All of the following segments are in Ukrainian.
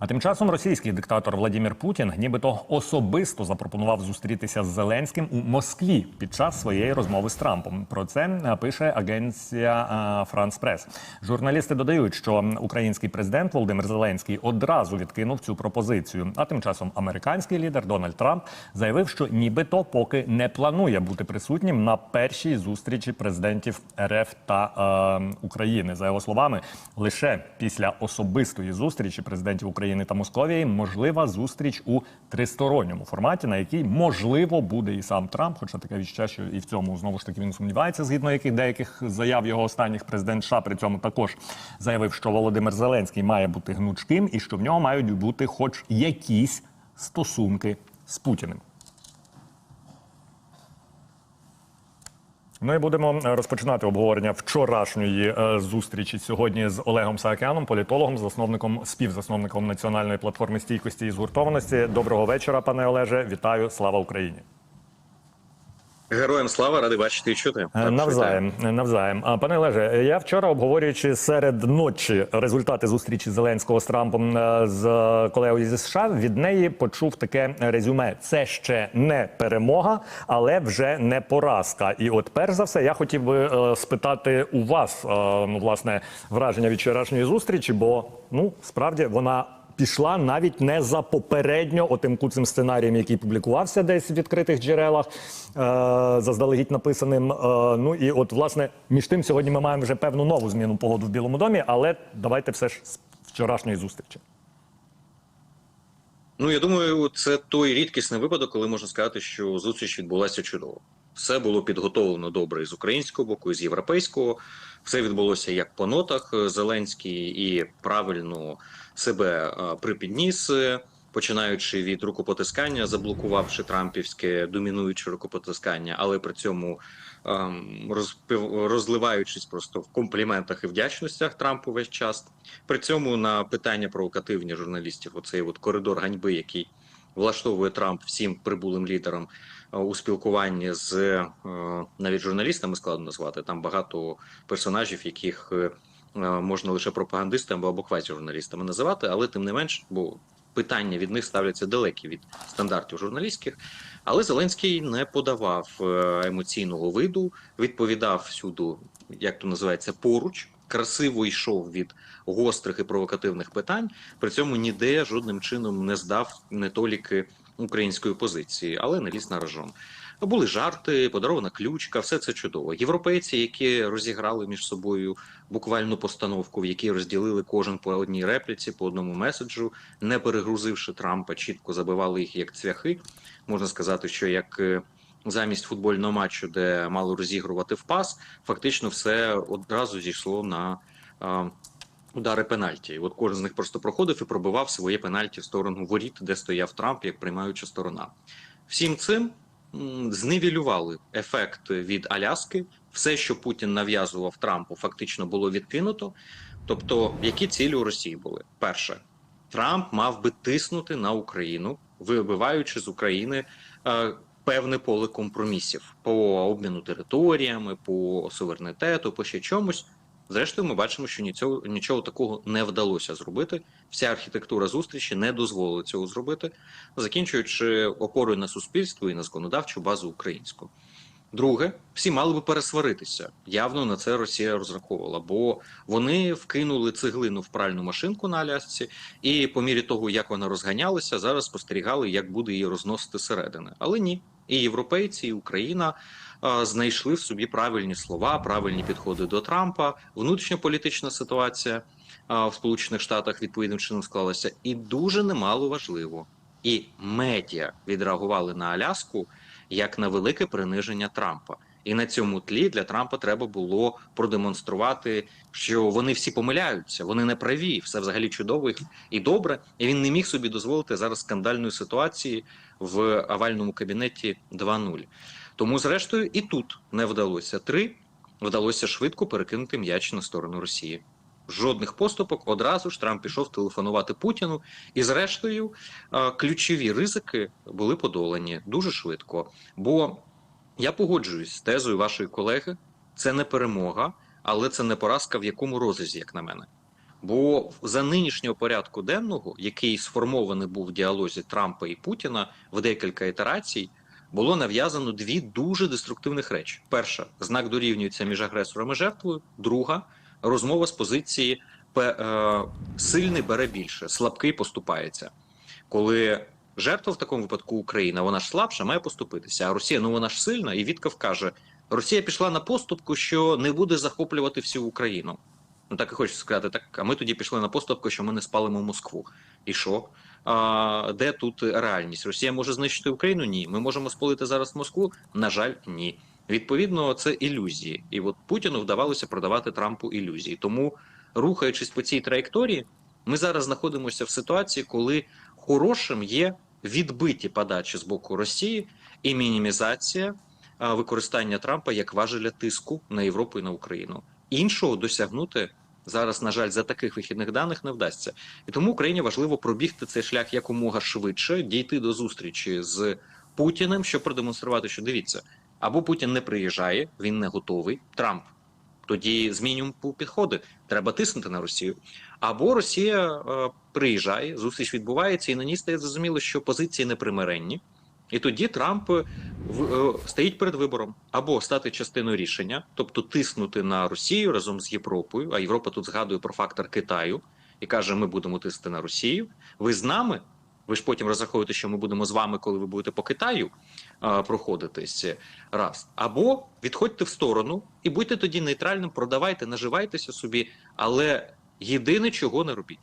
А тим часом російський диктатор Владимир Путін нібито особисто запропонував зустрітися з Зеленським у Москві під час своєї розмови з Трампом. Про це е, пише агенція Франс Прес. Журналісти додають, що український президент Володимир Зеленський одразу відкинув цю пропозицію. А тим часом американський лідер Дональд Трамп заявив, що нібито поки не планує бути присутнім на першій зустрічі президентів РФ та е, України. За його словами, лише після особистої зустрічі президентів України та Московії можлива зустріч у тристоронньому форматі, на якій можливо буде і сам Трамп. Хоча таке відчуття, що і в цьому знову ж таки він сумнівається, згідно яких деяких заяв його останніх президент США при цьому також заявив, що Володимир Зеленський має бути гнучким і що в нього мають бути, хоч якісь стосунки з Путіним. Ну і будемо розпочинати обговорення вчорашньої е, зустрічі сьогодні з Олегом Саакяном, політологом, засновником, співзасновником національної платформи стійкості і згуртованості. Доброго вечора, пане Олеже. Вітаю, слава Україні. Героям слава ради бачити і чути. Е, Навзаєм, навзаєм. А пане Олеже, я вчора обговорюючи серед ночі результати зустрічі Зеленського з Трампом е, з колегою зі США, від неї почув таке резюме: це ще не перемога, але вже не поразка. І от, перш за все, я хотів би е, спитати у вас е, ну, власне враження від вчорашньої зустрічі, бо ну справді вона. Пішла навіть не за попередньо отим куцим сценарієм, який публікувався десь в відкритих джерелах, е, заздалегідь написаним. Е, ну і от, власне, між тим, сьогодні ми маємо вже певну нову зміну погоду в Білому домі, але давайте все ж з вчорашньої зустрічі. Ну я думаю, це той рідкісний випадок, коли можна сказати, що зустріч відбулася чудово. Все було підготовлено добре і з українського боку, і з європейського. Все відбулося як по нотах. Зеленський і правильно себе е, припідніс, е, починаючи від рукопотискання, заблокувавши трампівське домінуюче рукопотискання, але при цьому ем, розливаючись просто в компліментах і вдячностях Трампу весь час. При цьому на питання провокативні журналістів, оцей от коридор ганьби, який влаштовує Трамп всім прибулим лідерам е, у спілкуванні з е, навіть журналістами складно назвати. Там багато персонажів, яких е, можна лише пропагандистами або квазі-журналістами називати, але тим не менш, бо питання від них ставляться далекі від стандартів журналістських. Але Зеленський не подавав емоційного виду, відповідав всюду, як то називається, поруч. Красиво йшов від гострих і провокативних питань, при цьому ніде жодним чином не здав недоліки української позиції, але не ліз на рожон. Були жарти, подарована ключка, все це чудово. Європейці, які розіграли між собою буквальну постановку, в якій розділили кожен по одній репліці, по одному меседжу, не перегрузивши Трампа, чітко забивали їх як цвяхи. Можна сказати, що як е, замість футбольного матчу, де мало розігрувати в пас, фактично все одразу зійшло на а, удари пенальті. І от кожен з них просто проходив і пробивав своє пенальті в сторону воріт, де стояв Трамп як приймаюча сторона. Всім цим зневілювали ефект від Аляски. Все, що Путін нав'язував Трампу, фактично було відкинуто. Тобто, які цілі у Росії були? Перше, Трамп мав би тиснути на Україну, вибиваючи з України е, певне поле компромісів по обміну територіями, по суверенітету, по ще чомусь. Зрештою, ми бачимо, що нічого, нічого такого не вдалося зробити. Вся архітектура зустрічі не дозволила цього зробити, закінчуючи опорою на суспільство і на законодавчу базу українську. Друге, всі мали би пересваритися. Явно на це Росія розраховувала, бо вони вкинули цеглину в пральну машинку на Алясці, і по мірі того, як вона розганялася, зараз спостерігали, як буде її розносити зсередини. Але ні, і європейці, і Україна знайшли в собі правильні слова, правильні підходи до Трампа. Внутрішньополітична ситуація в Сполучених Штатах відповідним чином склалася, і дуже немало важливо. І медіа відреагували на Аляску як на велике приниження Трампа. І на цьому тлі для Трампа треба було продемонструвати, що вони всі помиляються, вони не праві, все взагалі чудово і добре. І він не міг собі дозволити зараз скандальної ситуації в овальному кабінеті 2.0. Тому, зрештою, і тут не вдалося. Три вдалося швидко перекинути м'яч на сторону Росії. Жодних поступок одразу ж Трамп пішов телефонувати Путіну, і зрештою е, ключові ризики були подолані дуже швидко. Бо я погоджуюсь з тезою вашої колеги: це не перемога, але це не поразка в якому розрізі, як на мене. Бо за нинішнього порядку денного, який сформований був в діалозі Трампа і Путіна в декілька ітерацій, було нав'язано дві дуже деструктивних речі: перша знак дорівнюється між агресором і жертвою. Друга розмова з позиції е, сильний бере більше, слабкий поступається. Коли жертва в такому випадку Україна, вона ж слабша, має поступитися. А Росія, ну вона ж сильна, і Вітков каже: Росія пішла на поступку, що не буде захоплювати всю Україну. Ну так і хочеться сказати, так а ми тоді пішли на поступку, що ми не спалимо Москву. І що? А, де тут реальність? Росія може знищити Україну? Ні. Ми можемо спалити зараз Москву? На жаль, ні. Відповідно, це ілюзії. І от Путіну вдавалося продавати Трампу ілюзії. Тому, рухаючись по цій траєкторії, ми зараз знаходимося в ситуації, коли хорошим є відбиті подачі з боку Росії і мінімізація використання Трампа як важеля тиску на Європу і на Україну. Іншого досягнути зараз, на жаль, за таких вихідних даних не вдасться. І тому Україні важливо пробігти цей шлях якомога швидше, дійти до зустрічі з Путіним, щоб продемонструвати, що дивіться, або Путін не приїжджає, він не готовий. Трамп тоді змінюємо підходи. Треба тиснути на Росію. Або Росія е, приїжджає, зустріч відбувається, і на ній стає зрозуміло, що позиції непримиренні. І тоді Трамп е, в- е, стоїть перед вибором або стати частиною рішення, тобто тиснути на Росію разом з Європою. А Європа тут згадує про фактор Китаю і каже: ми будемо тиснути на Росію. Ви з нами. Ви ж потім розраховуєте, що ми будемо з вами, коли ви будете по Китаю а, проходитись раз. Або відходьте в сторону і будьте тоді нейтральним, продавайте, наживайтеся собі, але єдине, чого не робіть.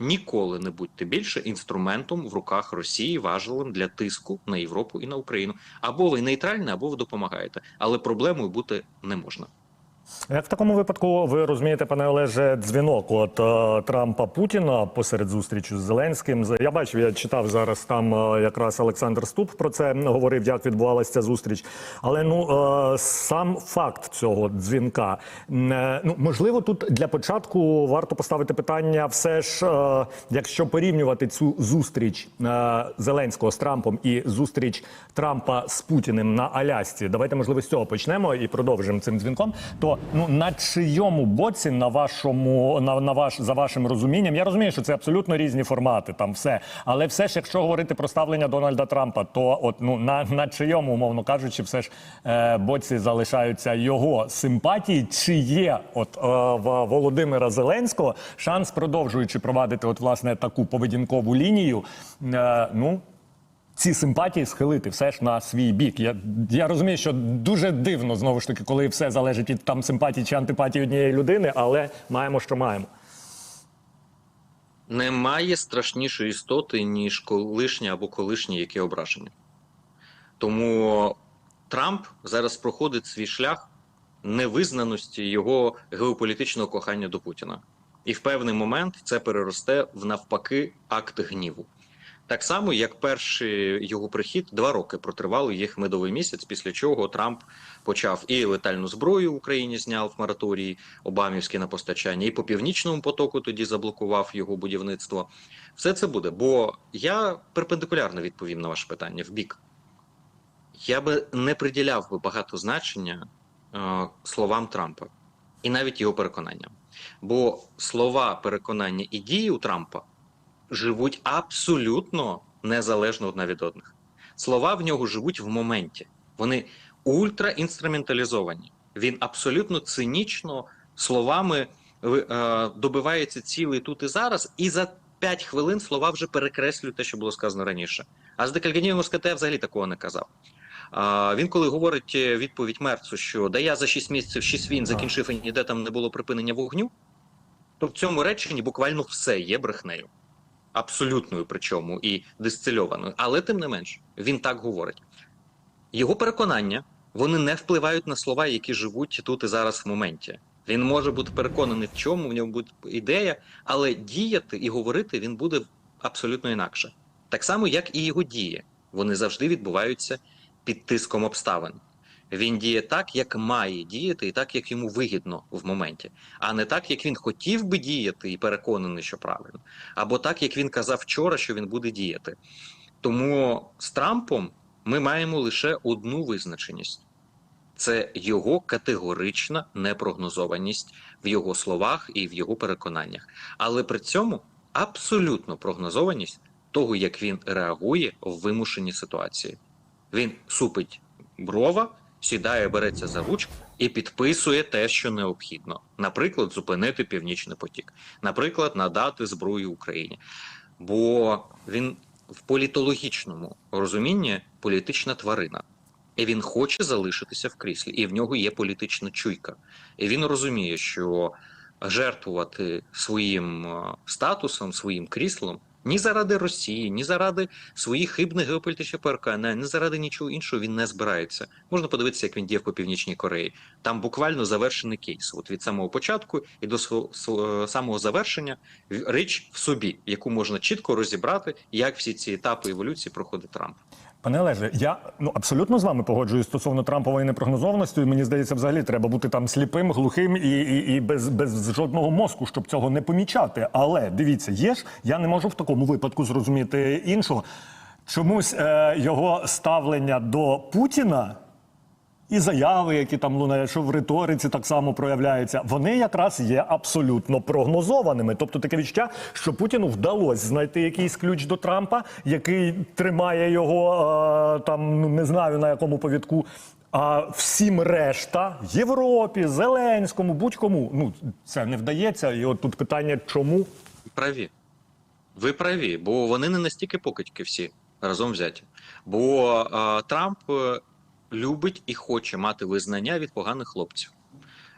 Ніколи не будьте більше інструментом в руках Росії, важливим для тиску на Європу і на Україну. Або ви нейтральні, або ви допомагаєте, але проблемою бути не можна. Як в такому випадку ви розумієте, пане Олеже, дзвінок от е, Трампа Путіна посеред зустрічі з Зеленським? Я бачив, я читав зараз там е, якраз Олександр Ступ про це говорив, як відбувалася ця зустріч. Але ну е, сам факт цього дзвінка, ну можливо, тут для початку варто поставити питання, все ж, якщо порівнювати цю зустріч Зеленського з Трампом і зустріч Трампа з Путіним на Алясці. Давайте можливо з цього почнемо і продовжимо цим дзвінком. То ну на чийому боці, на вашому на, на ваш за вашим розумінням, я розумію, що це абсолютно різні формати, там все. Але все ж, якщо говорити про ставлення Дональда Трампа, то от ну на, на чийому, умовно кажучи, все ж е, боці залишаються його симпатії, чи є от е, в Володимира Зеленського шанс, продовжуючи провадити от власне таку поведінкову лінію, е, ну ці симпатії схилити все ж на свій бік. Я, я розумію, що дуже дивно знову ж таки, коли все залежить від там симпатії чи антипатії однієї людини, але маємо, що маємо. Немає страшнішої істоти, ніж колишні або колишні, які ображені. Тому Трамп зараз проходить свій шлях невизнаності його геополітичного кохання до Путіна. І в певний момент це переросте в навпаки акт гніву. Так само, як перший його прихід два роки протривали їх медовий місяць, після чого Трамп почав і летальну зброю Україні зняв мораторій Обамівський на постачання, і по північному потоку тоді заблокував його будівництво. Все це буде. Бо я перпендикулярно відповім на ваше питання в бік. Я би не приділяв би багато значення е, словам Трампа і навіть його переконанням. Бо слова, переконання і дії у Трампа живуть абсолютно незалежно одна від одних. Слова в нього живуть в моменті. Вони ультраінструменталізовані. Він абсолютно цинічно словами е, добивається цілий тут і зараз, і за 5 хвилин слова вже перекреслюють те, що було сказано раніше. А з Декальганів Москате взагалі такого не казав. А, він, коли говорить е, відповідь Мерцу, що да я за 6 місяців 6 війн закінчив і ніде там не було припинення вогню, то в цьому реченні буквально все є брехнею. Абсолютною, причому і дистильованою. Але тим не менш, він так говорить. Його переконання вони не впливають на слова, які живуть тут і зараз в моменті. Він може бути переконаний в чому, в ньому буде ідея, але діяти і говорити він буде абсолютно інакше. Так само, як і його дії. Вони завжди відбуваються під тиском обставин. Він діє так, як має діяти, і так, як йому вигідно в моменті, а не так, як він хотів би діяти і переконаний, що правильно, або так, як він казав вчора, що він буде діяти. Тому з Трампом ми маємо лише одну визначеність: це його категорична непрогнозованість в його словах і в його переконаннях. Але при цьому абсолютно прогнозованість того, як він реагує в вимушені ситуації. Він супить брова, сідає, береться за ручку і підписує те, що необхідно. Наприклад, зупинити північний потік, наприклад, надати зброю Україні. Бо він в політологічному розумінні політична тварина. І він хоче залишитися в кріслі, і в нього є політична чуйка. І він розуміє, що жертвувати своїм е, статусом, своїм кріслом ні заради Росії, ні заради своїх хибних геополітичних переконань, ні заради нічого іншого він не збирається. Можна подивитися, як він діяв по північній Кореї. Там буквально завершений кейс. От від самого початку і до самого завершення річ в собі, яку можна чітко розібрати, як всі ці етапи еволюції проходить Трамп. Пане Олеже, я ну абсолютно з вами погоджуюсь стосовно Трампової непрогнозованості. Мені здається, взагалі треба бути там сліпим, глухим і, і, і без, без жодного мозку, щоб цього не помічати. Але дивіться, є ж я не можу в такому випадку зрозуміти іншого. Чомусь е, його ставлення до Путіна і заяви, які там лунають, що в риториці так само проявляються, вони якраз є абсолютно прогнозованими. Тобто таке відчуття, що Путіну вдалося знайти якийсь ключ до Трампа, який тримає його е, там, ну не знаю на якому повідку. А всім решта Європі, Зеленському, будь-кому, ну це не вдається. І от тут питання, чому Праві. Ви праві, бо вони не настільки покидьки всі разом взяті. Бо а, Трамп е, любить і хоче мати визнання від поганих хлопців.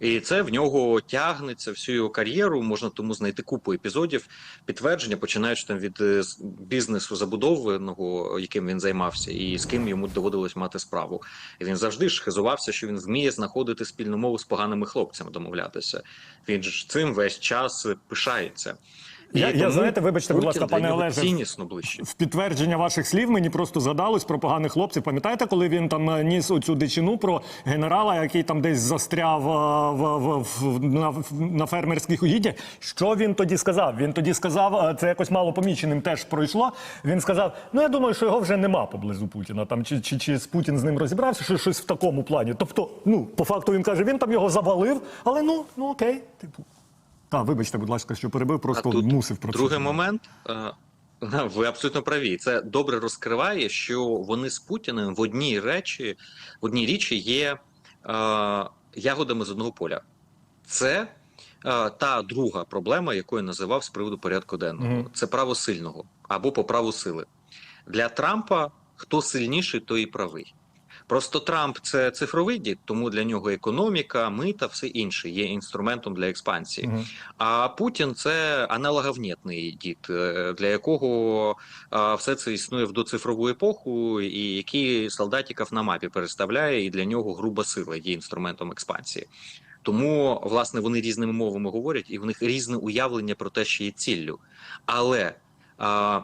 І це в нього тягнеться всю його кар'єру. Можна тому знайти купу епізодів підтвердження, починаючи там від е, бізнесу забудовленого, яким він займався, і з ким йому доводилось мати справу. І він завжди ж хизувався, що він вміє знаходити спільну мову з поганими хлопцями, домовлятися. Він ж цим весь час пишається. Я- я, знаєте, вибачте, будь ласка, пане Олеже, ближче. В підтвердження ваших слів мені просто згадалось про поганих хлопців. Пам'ятаєте, коли він там е, ніс оцю дичину про генерала, який там десь застряв е, в, в, в, на, на фермерських угіддях? Що він тоді сказав? Він тоді сказав, е, це якось мало поміченим теж пройшло. Він сказав: ну я думаю, що його вже нема поблизу Путіна. Там чи, чи, чи Путін з ним розібрався, що щось в такому плані. Тобто, ну по факту він каже, він там його завалив, але ну ну окей, типу. Так, вибачте, будь ласка, що перебив, просто А тут мусив про другий момент. е, Ви абсолютно праві. Це добре розкриває, що вони з Путіним в одній речі, в одній річі є е, ягодами з одного поля. Це е, та друга проблема, яку я називав з приводу порядку денного. Мгм. Це право сильного або по праву сили. Для Трампа хто сильніший, той і правий. Просто Трамп це цифровий дід, тому для нього економіка, мита, все інше є інструментом для експансії. Мгм. А Путін це аналоговнітний дід, е, для якого все це існує в доцифрову епоху, і який солдатиків на мапі переставляє, і для нього груба сила є інструментом експансії. Тому, власне, вони різними мовами говорять, і в них різне уявлення про те, що є ціллю. Але а,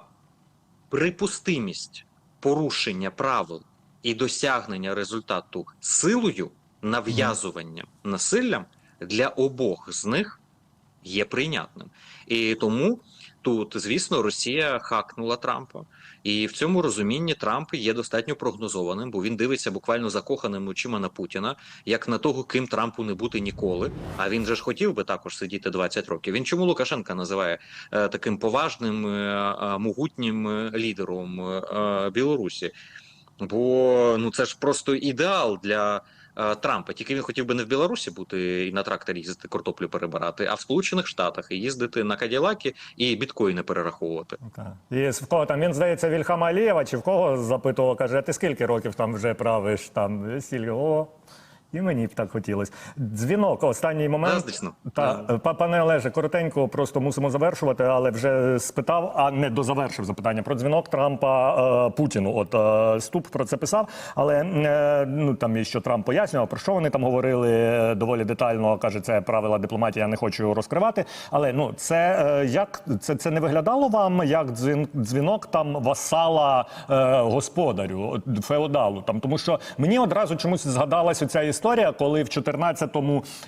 припустимість порушення правил і досягнення результату силою, нав'язуванням, насиллям для обох з них є прийнятним. І тому тут, звісно, Росія хакнула Трампа. І в цьому розумінні Трамп є достатньо прогнозованим, бо він дивиться буквально закоханими очима на Путіна, як на того, ким Трампу не бути ніколи. А він же ж хотів би також сидіти 20 років. Він чому Лукашенка називає е, таким поважним, е, е, могутнім лідером Білорусі? Бо ну це ж просто ідеал для е, Трампа. Тільки він хотів би не в Білорусі бути і на тракторі їздити картоплю перебирати, а в Сполучених Штатах і їздити на Каділакі і біткоїни перераховувати. Так. І в кого там він здається Вільхама Алієва, чи в кого запитував, каже, а ти скільки років там вже правиш? Там стільки о. І мені б так хотілося. Дзвінок, останній момент. Та, па- пане Олеже, коротенько, просто мусимо завершувати, але вже спитав, а не дозавершив запитання про дзвінок Трампа е, Путіну. От е, Ступ про це писав, але е, ну там і що Трамп пояснював, про що вони там говорили е, доволі детально. каже, це правила дипломатії, я не хочу розкривати. Але ну це е, як це, це не виглядало вам як дзвін, дзвінок там васала е, господарю, феодалу? Там тому що мені одразу чомусь згадалась оця історія історія, коли в 2014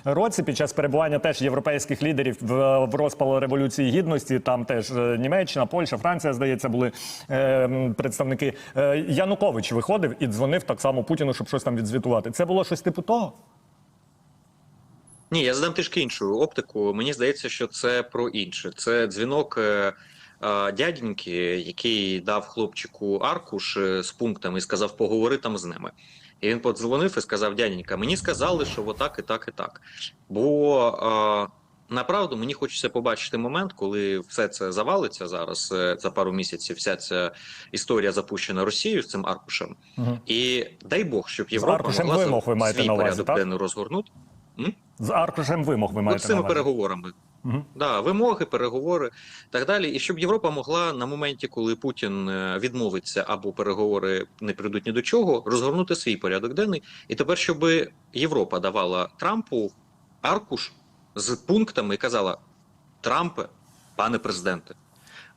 році, під час перебування теж європейських лідерів в, в розпал революції гідності, там теж е, Німеччина, Польща, Франція, здається, були е, представники. Е, Янукович виходив і дзвонив так само Путіну, щоб щось там відзвітувати. Це було щось типу того. Ні, я задам трішки іншу оптику. Мені здається, що це про інше. Це дзвінок е, е, дяденьки, який дав хлопчику аркуш е, з пунктами і сказав, поговори там з ними. І він подзвонив і сказав: дяденька, мені сказали, що отак і так, і так. Бо е, направду мені хочеться побачити момент, коли все це завалиться зараз е, за пару місяців. Вся ця історія запущена Росією з цим аркушем. Угу. І дай Бог, щоб Європа аркушем могла вимог ви маєте свій на увазі, порядок денний розгорнути. М? З аркушем вимог ви маєте з цими на увазі. переговорами. Мгм. Да, вимоги, переговори так далі. І щоб Європа могла на моменті, коли Путін е, відмовиться або переговори не прийдуть ні до чого, розгорнути свій порядок денний. І тепер, щоб Європа давала Трампу аркуш з пунктами і казала: Трампе, пане президенте,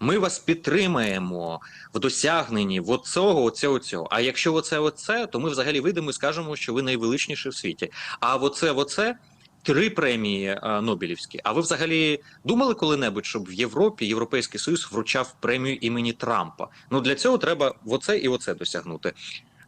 ми вас підтримаємо в досягненні в оцього, оцього, цього. А якщо оце, оце, то ми взагалі вийдемо і скажемо, що ви найвеличніші в світі. А оце, оце три премії а, Нобелівські. А ви взагалі думали коли-небудь, щоб в Європі Європейський Союз вручав премію імені Трампа? Ну для цього треба оце і оце досягнути.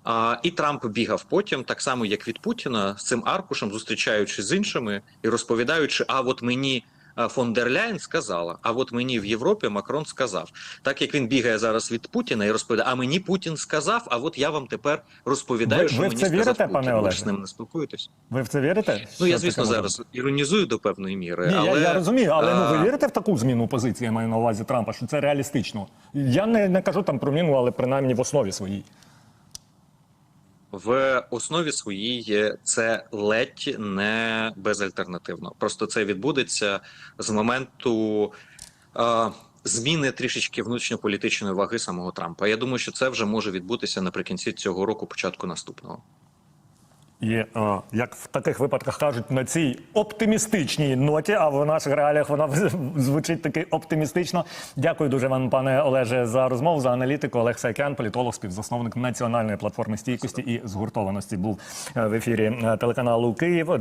А, і Трамп бігав потім, так само як від Путіна, з цим аркушем, зустрічаючи з іншими і розповідаючи: а от мені. А, Фон дер Ляйн сказала, а от мені в Європі Макрон сказав, так як він бігає зараз від Путіна і розповідає, а мені Путін сказав, а от я вам тепер розповідаю, Ви- що ви в мені сказав вірите, Путін. пане Ви ж з ним не спілкуєтесь. Ви в це вірите? Ну я звісно зараз іронізую до певної міри, Ні, але я, я розумію, але ну ви вірите в таку зміну позиції, я маю на увазі Трампа, що це реалістично. Я не, не кажу там про міну, але принаймні в основі своїй. В основі своїй це ледь не безальтернативно. Просто це відбудеться з моменту. е, Зміни трішечки внутрішньополітичної ваги самого Трампа. Я думаю, що це вже може відбутися наприкінці цього року, початку наступного. І як в таких випадках кажуть, на цій оптимістичній ноті, а в наших реаліях вона звучить таки оптимістично. Дякую дуже вам, пане Олеже, за розмову, за аналітику. Олег Сайкян, політолог, співзасновник національної платформи стійкості і згуртованості, був е, в ефірі е, телеканалу Київ.